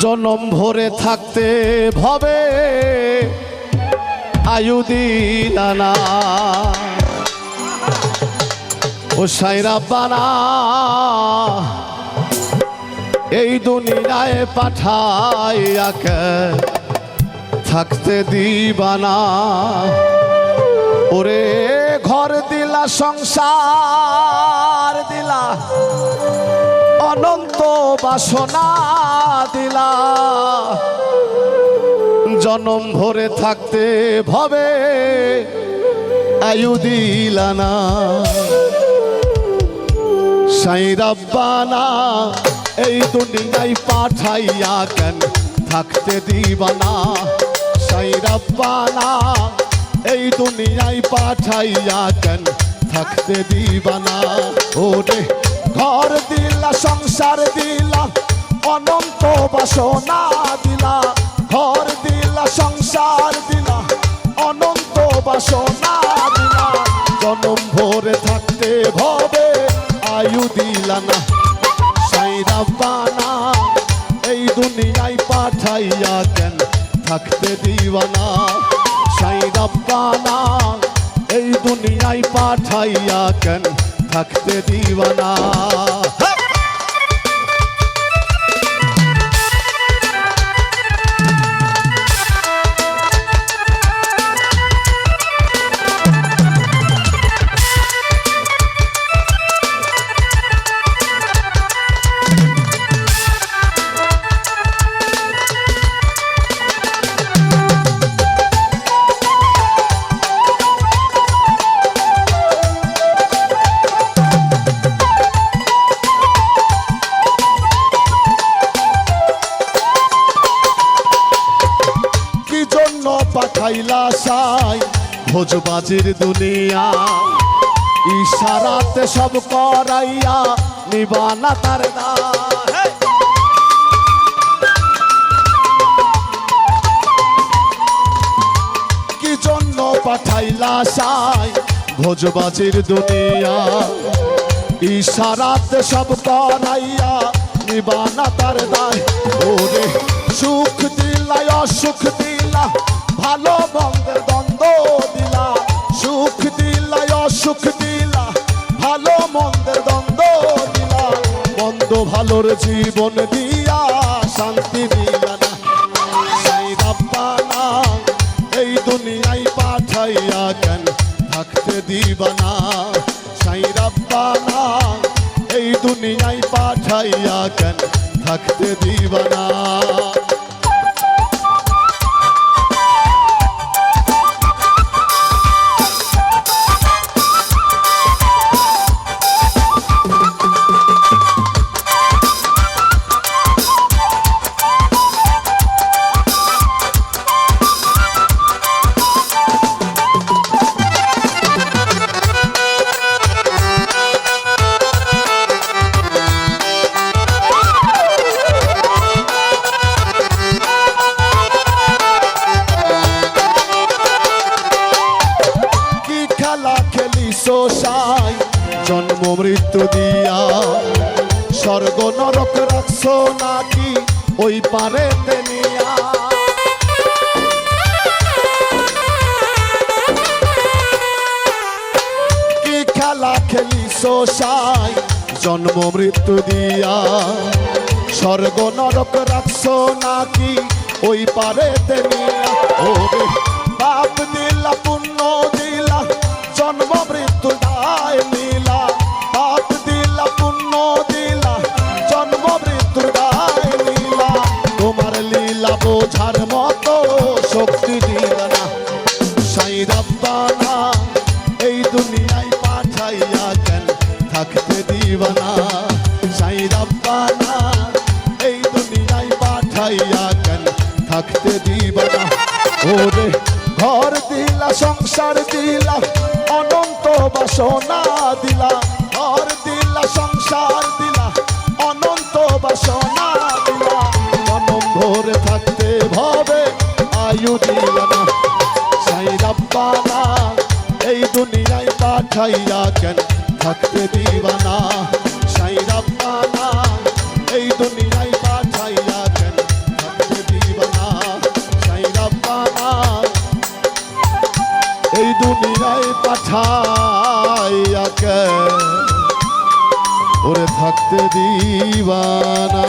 জনম ভরে থাকতে ভবে। দিলানা ও সাইরা বানা। এই দুনিয়ায় পাঠাইয়াকে থাকতে দিবানা। ওরে ঘর দিলা, সংসার দিলা। অনন্ত বাসনা দিলা। জনম ভরে থাকতে ভবে আয়ু দিলানা সাই রাব্বানা এই দুনিয়ায় পাঠাইয়া কেন থাকতে দিবানা? সাই রাব্বানা এই দুনিয়ায় পাঠাইয়া কেন থাকতে দিবানা? ওরে ঘর দিলা, সংসার দিলা, অনন্ত বাসনা দিলা। ঘর দিলা, সংসার দিলা, অনন্ত বাসনা দিলা। জনম ভরে থাকতে ভবে, আয়ু দিলা না। সাইরা বানা এই দুনিয়ায় পাঠাইয়া কেন থাকতে দিবানা সাইরা বানা এই দুনিয়ায় পাঠাইয়া কেন থাকতে দিবানা। পাঠাইলা সাই, ভোজবাজির দুনিয়া। ইশারাতে সব করাইয়া নিবানা তার কি জন্য পাঠাইলা সাই, ভোজবাজির দুনিয়া? ইশারাতে সব করাইয়া নিবানা তার দায় ওরে সুখ দিলাই, অসুখ দিলা ভালো মন্দের দ্বন্দ্ব দিলা, সুখ দিলাই অসুখ দিলা, ভালো মন্দের দ্বন্দ্ব দিলা। মন্দ ভালোর জীবন দিয়া শান্তি দিলা না। সেই এই দুনিয়ায় পাঠাইয়া কেন থাকতে দিবানা সাই রাব্বানা এই দুনিয়ায় পাঠাইয়া কেন থাকতে দিবানা খেলা সোসাই, জন্ম মৃত্যু দিয়া। স্বর্গ নরক রাখছো নাকি ওই পারে কি খেলা খেলি সোসাই, জন্ম মৃত্যু দিয়া। স্বর্গ নরক রাখছো নাকি ওই পারে তেনিয়া ওরে বাপ দিলা পুণ্য দিলা জন্ম মৃত্যু দায় নীলা বাপ দিলা, পুণ্য দিলা, জন্ম মৃত্যু দায় নীলা তোমার লীলা বোঝার মতো শক্তি দিলা না। সাই এই দুনিয়ায় পাঠাইয়া কেন থাকতে দিবানা সাই রাব্বানা এই দুনিয়ায় পাঠাইয়া কেন থাকতে দিবানা ওরে ঘর দিলা, সংসার দিলা সোনা দিলা, ঘর দিলা, সংসার দিলা, অনন্ত বাসনা দিলা। মন ভরে থাকতে ভবে আয়ু দিলা না। সাই রাব্বানা, এই দুনিয়ায় পাঠাইয়া কেন থাকতে দিবানা সাই রাব্বানা, এই দুনিয়ায় পাঠাইয়া কেন থাকতে দিবানা সাই রাব্বানা, এই দুনিয়ায় পাঠা কে ওরে থাকতে দিবানা।